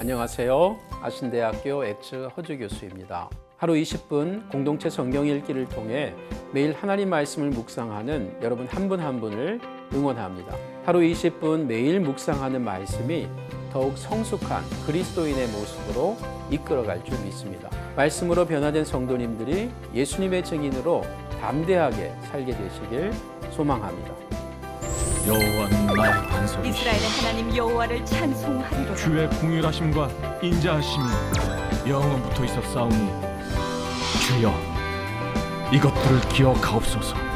안녕하세요. 아신대학교 엑츠 허주 교수입니다. 하루 20분 공동체 성경 읽기를 통해 매일 하나님 말씀을 묵상하는 여러분 한분한 분을 응원합니다. 하루 20분 매일 묵상하는 말씀이 더욱 성숙한 그리스도인의 모습으로 이끌어갈 줄 믿습니다. 말씀으로 변화된 성도님들이 예수님의 증인으로 담대하게 살게 되시길 소망합니다. 여호와는 나의 반석이시 이스라엘의 하나님 여호와를 찬송하리로다. 주의 공율하심과 인자하심이 영원부터 있었사오니 주여 이것들을 기억하옵소서